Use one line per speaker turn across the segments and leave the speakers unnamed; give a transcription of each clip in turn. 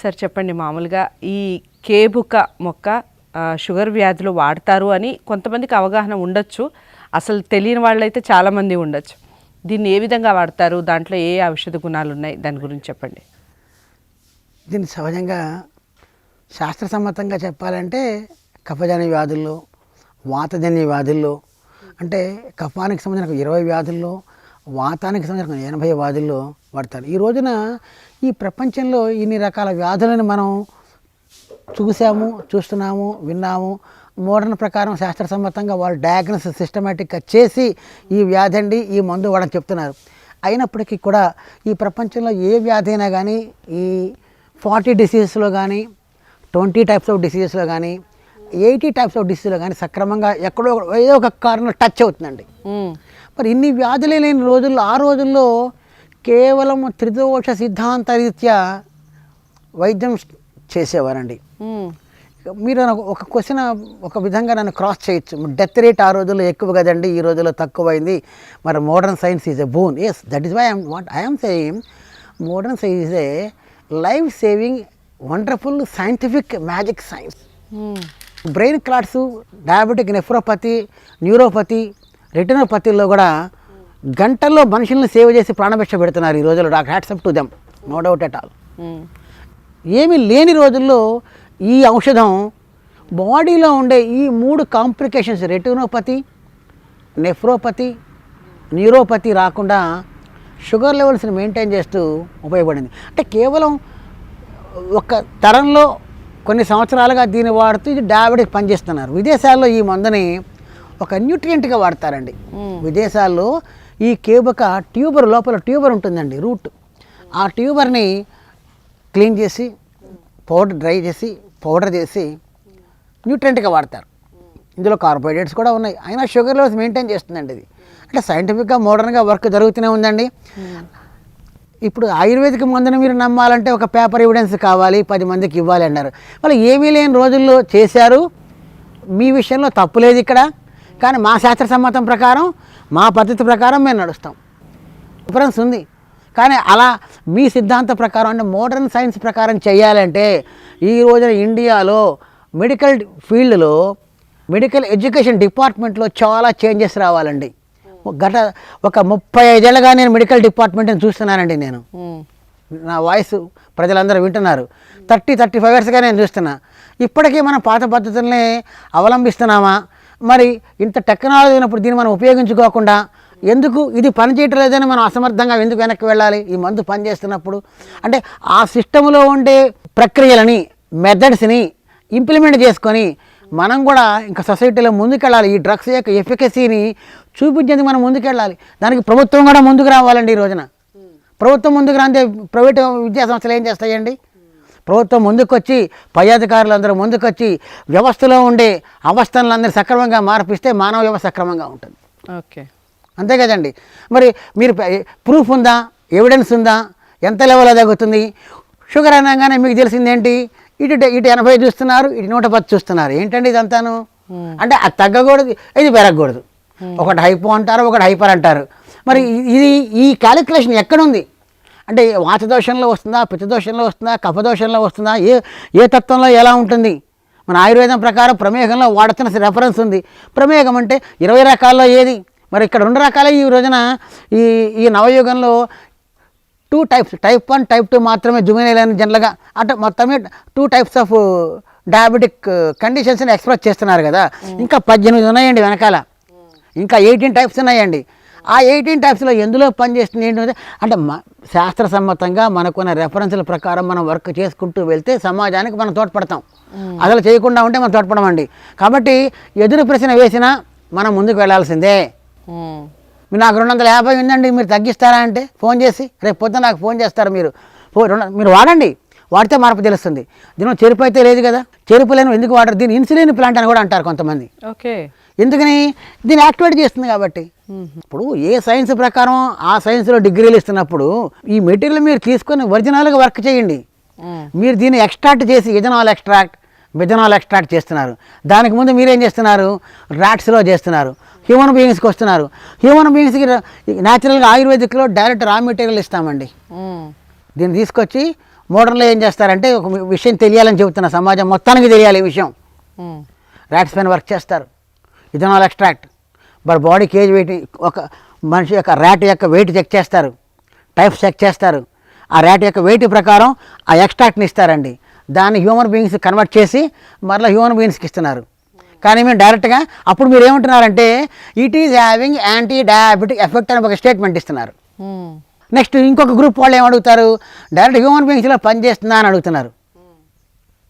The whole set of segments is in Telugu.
సార్ చెప్పండి. మామూలుగా ఈ కేబుక మొక్క షుగర్ వ్యాధులు వాడతారు అని కొంతమందికి అవగాహన ఉండొచ్చు. అసలు తెలియని వాళ్ళైతే చాలామంది ఉండొచ్చు. దీన్ని ఏ విధంగా వాడతారు? దాంట్లో ఏ ఔషధ గుణాలు ఉన్నాయి? దాని గురించి చెప్పండి.
దీన్ని సహజంగా శాస్త్రసమ్మతంగా చెప్పాలంటే కఫజని వ్యాధుల్లో వాతజన్య వ్యాధుల్లో అంటే కఫానికి సంబంధించిన ఇరవై వ్యాధుల్లో వాతానికి సంబంధించిన ఎనభై వ్యాధుల్లో వాడతారు ఈ రోజున ఈ ప్రపంచంలో ఇన్ని రకాల వ్యాధులను మనం చూసాము చూస్తున్నాము విన్నాము. మోడర్న్ ప్రకారం శాస్త్రసమ్మతంగా వాళ్ళు డయాగ్నోసిస్ సిస్టమేటిక్గా చేసి ఈ వ్యాధి అండి ఈ మందు వాడని చెప్తున్నారు. అయినప్పటికీ కూడా ఈ ప్రపంచంలో ఏ వ్యాధి అయినా కానీ ఈ ఫార్టీ డిసీజెస్లో కానీ ట్వంటీ టైప్స్ ఆఫ్ డిసీజెస్లో కానీ ఎయిటీ టైప్స్ ఆఫ్ డిసీజ్లో కానీ సక్రమంగా ఎక్కడో ఏదో ఒక కారణం టచ్ అవుతుందండి. మరి ఇన్ని వ్యాధులే లేని రోజుల్లో ఆ రోజుల్లో కేవలం త్రిదోష సిద్ధాంత రీత్యా వైద్యం చేసేవారండి. మీరు నాకు ఒక క్వశ్చన్ ఒక విధంగా నన్ను క్రాస్ చేయొచ్చు డెత్ రేట్ ఆ రోజుల్లో ఎక్కువ కదండి ఈ రోజుల్లో తక్కువైంది మరి modern science is a boon yes that is why I'm what I'm saying modern science is a life saving wonderful scientific magic science. Brain clots diabetic nephropathy neuropathy రెటినోపతిలో కూడా గంటల్లో మనుషుల్ని సేవ్ చేసి ప్రాణభిక్ష పెడుతున్నారు ఈ రోజుల్లో. Doctor hats off to them no doubt at all. ఏమీ లేని రోజుల్లో ఈ ఔషధం బాడీలో ఉండే ఈ మూడు కాంప్లికేషన్స్ రెటినోపతి నెఫ్రోపతి న్యూరోపతి రాకుండా షుగర్ లెవెల్స్ని మెయింటైన్ చేస్తూ ఉపయోగపడింది. అంటే కేవలం ఒక తరంలో కొన్ని సంవత్సరాలుగా దీన్ని వాడుతూ ఇది డయాబెటిక్ పనిచేస్తున్నారు. విదేశాల్లో ఈ మందుని ఒక న్యూట్రియంట్గా వాడతారండి. విదేశాల్లో ఈ కేబుక ట్యూబర్ లోపల ట్యూబర్ ఉంటుందండి రూట్. ఆ ట్యూబర్ని క్లీన్ చేసి పౌడర్ డ్రై చేసి పౌడర్ చేసి న్యూట్రియంట్గా వాడతారు. ఇందులో కార్బోహైడ్రేట్స్ కూడా ఉన్నాయి. అయినా షుగర్ లెవెల్స్ మెయింటైన్ చేస్తుందండి ఇది. అంటే సైంటిఫిక్గా మోడర్న్గా వర్క్ జరుగుతూనే ఉందండి. ఇప్పుడు ఆయుర్వేదిక మందుని మీరు నమ్మాలంటే ఒక పేపర్ ఎవిడెన్స్ కావాలి పది మందికి ఇవ్వాలి అన్నారు. వాళ్ళు ఏమీ లేని రోజుల్లో చేశారు. మీ విషయంలో తప్పు లేదు ఇక్కడ. కానీ మా శాస్త్ర సమ్మతం ప్రకారం మా పద్ధతి ప్రకారం మేము నడుస్తాం. డిఫరెన్స్ ఉంది. కానీ అలా మీ సిద్ధాంత ప్రకారం అంటే మోడర్న్ సైన్స్ ప్రకారం చేయాలంటే ఈ రోజున ఇండియాలో మెడికల్ ఫీల్డ్లో మెడికల్ ఎడ్యుకేషన్ డిపార్ట్మెంట్లో చాలా చేంజెస్ రావాలండి. గత ఒక ముప్పై ఐదేళ్ళగా నేను మెడికల్ డిపార్ట్మెంట్ని చూస్తున్నానండి నేను. నా వాయిస్ ప్రజలందరూ వింటున్నారు. థర్టీ థర్టీ ఫైవ్ ఇయర్స్గా నేను చూస్తున్నా. ఇప్పటికీ మనం పాత పద్ధతుల్ని అవలంబిస్తున్నామా? మరి ఇంత టెక్నాలజీ ఉన్నప్పుడు దీన్ని మనం ఉపయోగించుకోకుండా ఎందుకు ఇది పనిచేయటం లేదని మనం అసమర్థంగా ఎందుకు వెనక్కి వెళ్ళాలి? ఈ మందు పనిచేస్తున్నప్పుడు అంటే ఆ సిస్టంలో ఉండే ప్రక్రియలని మెథడ్స్ని ఇంప్లిమెంట్ చేసుకొని మనం కూడా ఇంకా సొసైటీలో ముందుకెళ్ళాలి. ఈ డ్రగ్స్ యొక్క ఎఫికసీని చూపించేందుకు మనం ముందుకెళ్ళాలి. దానికి ప్రభుత్వం కూడా ముందుకు రావాలండి ఈ రోజున. ప్రభుత్వం ముందుకు రాందే ప్రైవేట్ విద్యా సంస్థలు ఏం చేస్తాయండి? ప్రభుత్వం ముందుకొచ్చి పై అధికారులందరూ ముందుకొచ్చి వ్యవస్థలో ఉండే అవస్థలందరూ సక్రమంగా మార్పిస్తే మానవ వ్యవస్థ సక్రమంగా ఉంటుంది.
ఓకే.
అంతే కదండి. మరి మీరు ప్రూఫ్ ఉందా? ఎవిడెన్స్ ఉందా? ఎంత లెవెల్లో తగ్గుతుంది షుగర్ అనగానే మీకు తెలిసింది ఏంటి ఇటు ఇటు ఎనభై చూస్తున్నారు ఇటు నూట పది చూస్తున్నారు. ఏంటండి ఇదంతాను? అంటే అది తగ్గకూడదు ఇది పెరగకూడదు. ఒకటి హైపో అంటారు ఒకటి హైపర్ అంటారు. మరి ఇది ఈ క్యాలిక్యులేషన్ ఎక్కడుంది? అంటే వాతదోషంలో వస్తుందా పిత్తదోషంలో వస్తుందా కఫదోషంలో వస్తుందా ఏ ఏ తత్వంలో ఎలా ఉంటుంది? మన ఆయుర్వేదం ప్రకారం ప్రమేహంలో వాడుతున్న రెఫరెన్స్ ఉంది. ప్రమేహం అంటే ఇరవై రకాల్లో ఏది? మరి ఇక్కడ రెండు రకాలే ఈ రోజున ఈ ఈ నవయుగంలో two types type one type two మాత్రమే జుమినైల్ అని జనరల్గా అంటే మొత్తమే టూ టైప్స్ ఆఫ్ డయాబెటిక్ కండిషన్స్ని ఎక్స్ప్రెస్ చేస్తున్నారు కదా. ఇంకా పద్దెనిమిది ఉన్నాయండి వెనకాల. ఇంకా ఎయిటీన్ టైప్స్ ఉన్నాయండి. ఆ ఎయిటీన్ టైప్స్లో ఎందులో పనిచేస్తుంది ఏంటంటే అంటే మ శాస్త్రసమ్మతంగా మనకున్న రెఫరెన్స్ల ప్రకారం మనం వర్క్ చేసుకుంటూ వెళ్తే సమాజానికి మనం తోడ్పడతాం. అసలు చేయకుండా ఉంటే మనం తోడ్పడమండి. కాబట్టి ఎదురు ప్రశ్న వేసినా మనం ముందుకు వెళ్ళాల్సిందే
మ్మ్.
మీరు నాకు రెండు వందల యాభై ఉందండి మీరు తగ్గిస్తారా అంటే? ఫోన్ చేసి రేపు పొద్దున నాకు ఫోన్ చేస్తారు మీరు. మీరు వాడండి వాడితే మార్పు తెలుస్తుంది. దీనిలో చెరుపు అయితే లేదు కదా? చెరుపు లేని ఎందుకు వాడరు? దీని ఇన్సులిన్ ప్లాంట్ అని కూడా అంటారు కొంతమంది.
ఓకే.
ఎందుకని? దీన్ని యాక్టివేట్ చేస్తుంది కాబట్టి. ఇప్పుడు ఏ సైన్స్ ప్రకారం ఆ సైన్స్లో డిగ్రీలు ఇస్తున్నప్పుడు ఈ మెటీరియల్ మీరు తీసుకొని ఒరిజినల్గా వర్క్ చేయండి. మీరు దీన్ని ఎక్స్ట్రాక్ట్ చేసి ఇథనాల్ ఎక్స్ట్రాక్ట్ మిథనాల్ ఎక్స్ట్రాక్ట్ చేస్తున్నారు. దానికి ముందు మీరేం చేస్తున్నారు? ర్యాట్స్లో చేస్తున్నారు. హ్యూమన్ బీయింగ్స్కి వస్తున్నారు. హ్యూమన్ బీయింగ్స్కి న్యాచురల్గా ఆయుర్వేదిక్లో డైరెక్ట్ రా మెటీరియల్ ఇస్తామండి. దీన్ని తీసుకొచ్చి మోడర్న్లో ఏం చేస్తారంటే ఒక విషయం తెలియాలని చెబుతున్న సమాజం మొత్తానికి తెలియాలి ఈ విషయం.
ఉమ్,
ర్యాట్స్ పైన వర్క్ చేస్తారు. ఇథనాల్ ఎక్స్ట్రాక్ట్ మరి బాడీ కేజ్ వెయిట్ ఒక మనిషి యొక్క ర్యాట్ యొక్క వెయిట్ చెక్ చేస్తారు. టైప్స్ చెక్ చేస్తారు. ఆ ర్యాట్ యొక్క వెయిట్ ప్రకారం ఆ ఎక్స్ట్రాక్ట్ని ఇస్తారండి. దాన్ని హ్యూమన్ బీయింగ్స్ కన్వర్ట్ చేసి మరలా హ్యూమన్ బీయింగ్స్కి ఇస్తున్నారు. కానీ మేము డైరెక్ట్గా అప్పుడు మీరు ఏమంటున్నారంటే it is having anti diabetic effect అని ఒక స్టేట్మెంట్ ఇస్తున్నారు. నెక్స్ట్ ఇంకొక గ్రూప్ వాళ్ళు ఏమడుగుతారు? డైరెక్ట్ హ్యూమన్ బీయింగ్స్లో పనిచేస్తుందా అని అడుగుతున్నారు.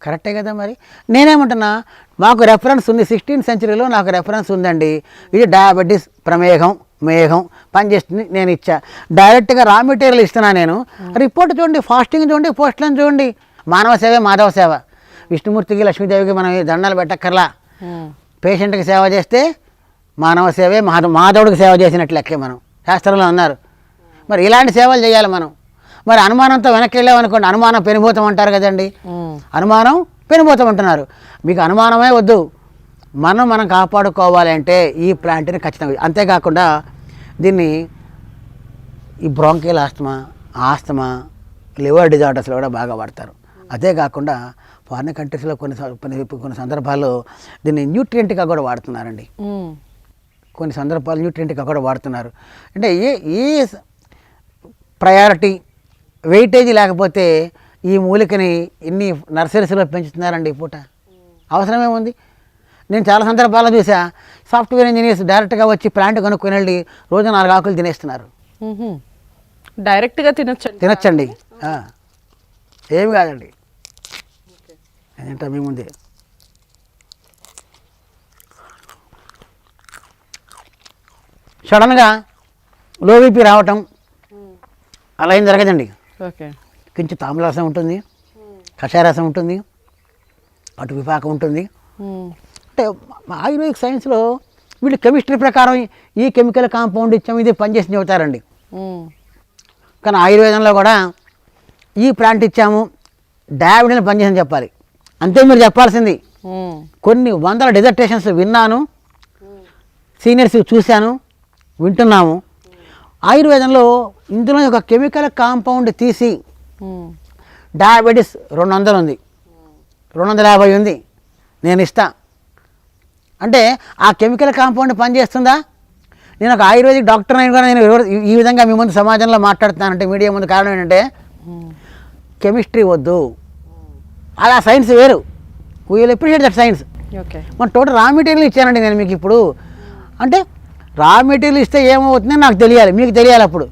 కరెక్టే కదా మరి? నేనేమంటున్నా మాకు రెఫరెన్స్ ఉంది. సిక్స్టీన్ సెంచరీలో నాకు రెఫరెన్స్ ఉందండి. ఇది డయాబెటీస్ ప్రమేహం మేఘం పనిచేస్తుంది. నేను ఇచ్చా. డైరెక్ట్గా రా మెటీరియల్ ఇస్తున్నా నేను. రిపోర్ట్ చూడండి. ఫాస్టింగ్ చూడండి. పోస్టులను చూడండి. మానవ సేవే మాధవ సేవ. విష్ణుమూర్తికి లక్ష్మీదేవికి మనం ఈ దండాలు పెట్టక్కర్లా. పేషెంట్కి సేవ చేస్తే మానవ సేవే మాధవ మాధవుడికి సేవ చేసినట్లు లెక్కే మనం. శాస్త్రంలో అన్నారు. మరి ఇలాంటి సేవలు చేయాలి మనం. మరి అనుమానంతో వెనక్కి వెళ్ళామనుకోండి అనుమానం పెనుభూతం అంటారు కదండి. అనుమానం పెనుభూతం అంటున్నారు. మీకు అనుమానమే వద్దు. మనం మనం కాపాడుకోవాలి అంటే ఈ ప్లాంట్ని ఖచ్చితంగా అంతేకాకుండా దీన్ని ఈ బ్రాంకియల్ ఆస్తమా ఆస్తమా లివర్ డిజార్డర్స్లో కూడా బాగా వాడతారు. అదే కాకుండా ఫారిన్ కంట్రీస్లో కొన్ని కొన్ని కొన్ని సందర్భాల్లో దీన్ని న్యూట్రియంట్గా కూడా వాడుతున్నారండి. కొన్ని సందర్భాలు న్యూట్రియంట్గా కూడా వాడుతున్నారు. అంటే ఏ ఏ ప్రయారిటీ వెయిటేజ్ లేకపోతే ఈ మూలికని ఇన్ని నర్సరీస్లో పెంచుతున్నారండి ఈ పూట? అవసరమేముంది నేను చాలా సందర్భాల్లో చూసా సాఫ్ట్వేర్ ఇంజనీర్స్ డైరెక్ట్గా వచ్చి ప్లాంట్ కొనుక్కొని వెళ్ళి రోజు నాలుగు ఆకులు తినేస్తున్నారు.
డైరెక్ట్గా తినొచ్చు
తినొచ్చండి. ఏమి కాదండి. అదేంటో మీ ముందే. సడన్గా లో బీపీ రావటం అలా ఏం జరగదండి. కొంచెం తామరసం ఉంటుంది కషాయరసం ఉంటుంది అటు విపాకం ఉంటుంది. అంటే ఆయుర్వేదిక్ సైన్స్లో వీళ్ళు కెమిస్ట్రీ ప్రకారం ఈ కెమికల్ కాంపౌండ్ ఇచ్చాము ఇది పనిచేసి చెబుతారండి. కానీ ఆయుర్వేదంలో కూడా ఈ ప్లాంట్ ఇచ్చాము డయాబెటీని పనిచేసని చెప్పాలి. అంతే మీరు చెప్పాల్సింది. కొన్ని వందల డిజర్టేషన్స్ విన్నాను సీనియర్స్ చూశాను వింటున్నాము. ఆయుర్వేదంలో ఇందులో ఒక కెమికల్ కాంపౌండ్ తీసి డయాబెటీస్ రెండు వందలు ఉంది. రెండు వందల యాభై ఉంది. నేను ఇస్తా. అంటే ఆ కెమికల్ కాంపౌండ్ పనిచేస్తుందా? నేను ఒక ఆయుర్వేదిక్ డాక్టర్ అయిన కూడా నేను ఈ- విధంగా మీ ముందు సమాజంలో మాట్లాడుతున్నానంటే మీడియా ముందు కారణం ఏంటంటే కెమిస్ట్రీ వద్దు. అలా సైన్స్ వేరు. We'll appreciate that science
okay.
మన టోటల్ రా మెటీరియల్ ఇచ్చానండి నేను మీకు ఇప్పుడు. అంటే రా మెటీరియల్ ఇస్తే ఏమవుతుందో నాకు తెలియాలి. మీకు తెలియాలి అప్పుడు.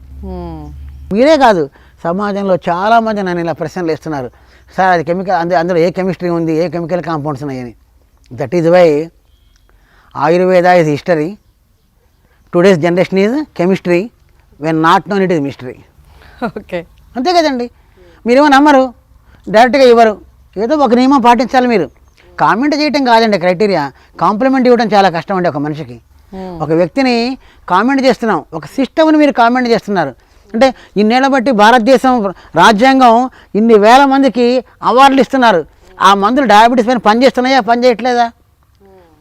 మీరే కాదు. సమాజంలో చాలామంది నన్ను ఇలా ప్రశ్నలు ఇస్తున్నారు సార్ అది కెమికల్ అందు అందులో ఏ కెమిస్ట్రీ ఉంది? ఏ కెమికల్ కాంపౌండ్స్ ఉన్నాయని that is why Ayurveda is history today's generation is chemistry when not known it is mystery
okay.
అంతే కదండి. మీరేమో నమ్మరు. డైరెక్ట్గా ఇవ్వరు. ఏదో ఒక నియమం పాటించాలి మీరు. కామెంట్ చేయటం కాదండి క్రైటీరియా. కాంప్లిమెంట్ ఇవ్వడం చాలా కష్టం అండి ఒక మనిషికి. ఒక వ్యక్తిని కామెంట్ చేస్తున్నాం. ఒక సిస్టమ్ని మీరు కామెంట్ చేస్తున్నారు. అంటే ఇన్నేళ్ళ బట్టి భారతదేశం రాజ్యాంగం ఇన్ని వేల మందికి అవార్డులు ఇస్తున్నారు. ఆ మందులు డయాబెటీస్ పైన పనిచేస్తున్నాయా పని చేయట్లేదా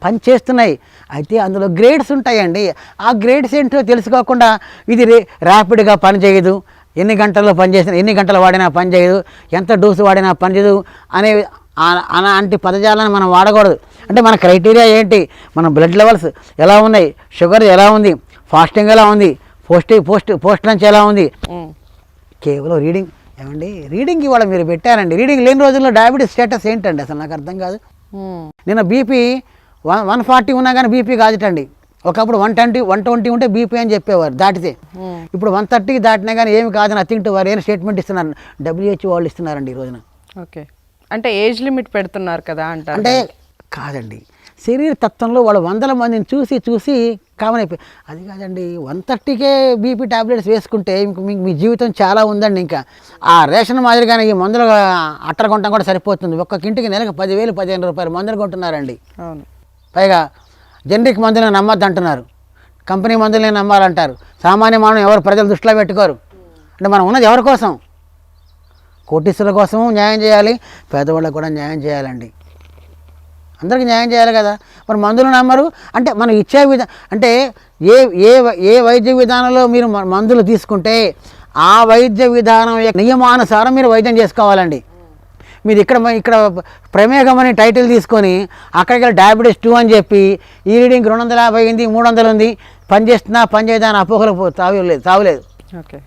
పని చేస్తున్నాయి అయితే అందులో గ్రేడ్స్ ఉంటాయండి. ఆ గ్రేడ్స్ ఏంటో తెలుసుకోకుండా ఇది రే ర్యాపిడ్గా పని చేయదు ఎన్ని గంటల్లో పని చేసిన ఎన్ని గంటలు వాడినా పని చేయదు ఎంత డోసు వాడినా పని చేయదు అనే అలాంటి పదజాలను మనం వాడకూడదు. అంటే మన క్రైటీరియా ఏంటి? మన బ్లడ్ లెవెల్స్ ఎలా ఉన్నాయి? షుగర్ ఎలా ఉంది? ఫాస్టింగ్ ఎలా ఉంది? పోస్ట్ పోస్ట్ పోస్ట్ లంచ్ ఎలా ఉంది? కేవలం రీడింగ్. ఏమండి? రీడింగ్ ఇవాళ మీరు పెట్టారండి. రీడింగ్ లేని రోజుల్లో డయాబెటీస్ స్టేటస్ ఏంటండి? అసలు నాకు అర్థం కాదు. నిన్న బీపీ వన్ వన్ ఫార్టీ ఉన్నా కానీ బీపీ కాదుటండి. ఒకప్పుడు వన్ ట్వంటీ వన్ ట్వంటీ ఉంటే బీపీ అని చెప్పేవారు దాటితే.
ఉమ్,
ఇప్పుడు వన్ థర్టీకి దాటినా కానీ ఏమి కాదు నథింగ్ టు వారు ఏం స్టేట్మెంట్ ఇస్తున్నారు డబ్ల్యూహెచ్ వాళ్ళు ఇస్తున్నారండి ఈ రోజున.
ఓకే. అంటే ఏజ్ లిమిట్ పెడుతున్నారు కదా అంటారు.
అంటే కాదండి శరీర తత్వంలో వాళ్ళు వందల మందిని చూసి చూసి కామన్ అయిపోయి అది కాదండి వన్ థర్టీకే బీపీ టాబ్లెట్స్ వేసుకుంటే ఇంక మీకు మీ జీవితం చాలా ఉందండి ఇంకా. ఆ రేషన్ మాదిరిగానే ఈ మందులు అట్టర కొనడం కూడా సరిపోతుంది. ఒక్కొక్క ఇంటికి నెలకు పదివేలు పదిహేను రూపాయలు మందులు కొంటున్నారండి.
అవును.
పైగా జనరిక్ మందులను నమ్మద్దు అంటున్నారు. కంపెనీ మందులనే నమ్మాలంటారు. సామాన్య మానవం ఎవరు ప్రజలు దృష్టిలో పెట్టుకోరు. అంటే మనం ఉన్నది ఎవరి కోసం? కోటీసుల కోసము న్యాయం చేయాలి పేదవాళ్ళకు కూడా న్యాయం చేయాలండి. అందరికీ న్యాయం చేయాలి కదా. మరి మందులు నమ్మరు. అంటే మనం ఇచ్చే విధా అంటే ఏ ఏ వై- ఏ వైద్య విధానంలో మీరు మందులు తీసుకుంటే ఆ వైద్య విధానం యొక్క నియమానుసారం మీరు వైద్యం చేసుకోవాలండి. మీరు ఇక్కడ ఇక్కడ ప్రమేహం అని టైటిల్ తీసుకొని అక్కడికి వెళ్ళి డయాబెటీస్ టూ అని చెప్పి ఈ రీడింగ్ రెండు వందల యాభై ఉంది మూడు వందలు ఉంది. పని చేస్తున్నా పని చేయదా అని అపోహలు పో- తావులేదు తావులేదు
ఓకే.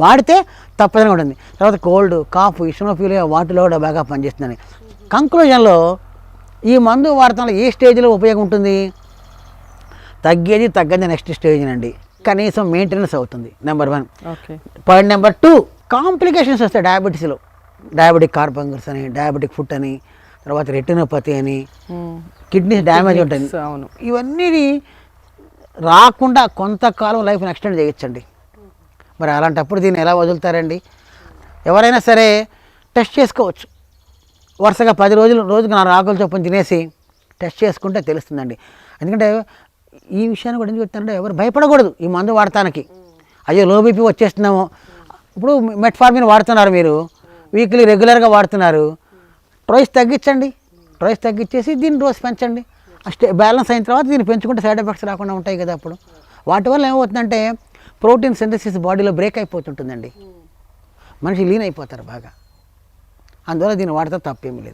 వాడితే తప్పదని ఉంటుంది తర్వాత కోల్డ్ కాఫ్ ఇష్నోఫీలియా వాటిలో కూడా బాగా పనిచేస్తుందని కంక్లూజన్లో ఈ మందు వాడటంలో ఏ స్టేజ్లో ఉపయోగం ఉంటుంది? తగ్గేది తగ్గది నెక్స్ట్ స్టేజ్ అండి కనీసం మెయింటెనెన్స్ అవుతుంది number one point number two complications వస్తాయి డయాబెటీస్లో డయాబెటిక్ కార్బంగర్స్ అని డయాబెటిక్ ఫుట్ అని తర్వాత రెటినోపతి అని కిడ్నీ డ్యామేజ్ ఉంటుంది.
అవును.
ఇవన్నీ రాకుండా కొంతకాలం లైఫ్ని ఎక్స్టెండ్ చేయొచ్చండి. మరి అలాంటప్పుడు దీన్ని ఎలా వదులుతారండి? ఎవరైనా సరే టెస్ట్ చేసుకోవచ్చు. వరుసగా పది రోజులు రోజుకి నాలుగు ఆకులు చొప్పున తినేసి టెస్ట్ చేసుకుంటే తెలుస్తుందండి. ఎందుకంటే ఈ విషయాన్ని కూడా ఎందుకు చెప్తానంటే ఎవరు భయపడకూడదు ఈ మందు వాడటానికి అయ్యో లో బీపీ వచ్చేస్తున్నాము ఇప్పుడు మెట్ఫార్మిన్ వాడుతున్నారు మీరు. వీక్లీ రెగ్యులర్గా వాడుతున్నారు. ట్రోయిస్ తగ్గించండి. ట్రోయిస్ తగ్గించేసి దీన్ని రోజు పెంచండి. స్టే బ్యాలెన్స్ అయిన తర్వాత దీన్ని పెంచుకుంటే సైడ్ ఎఫెక్ట్స్ రాకుండా ఉంటాయి కదా అప్పుడు. వాటి వల్ల ఏమవుతుందంటే ప్రోటీన్ సింథసిస్ బాడీలో బ్రేక్ అయిపోతుంటుందండి. మనిషి లీన్ అయిపోతారు బాగా. అందువల్ల దీన్ని వాడితే తప్పేమీ లేదు.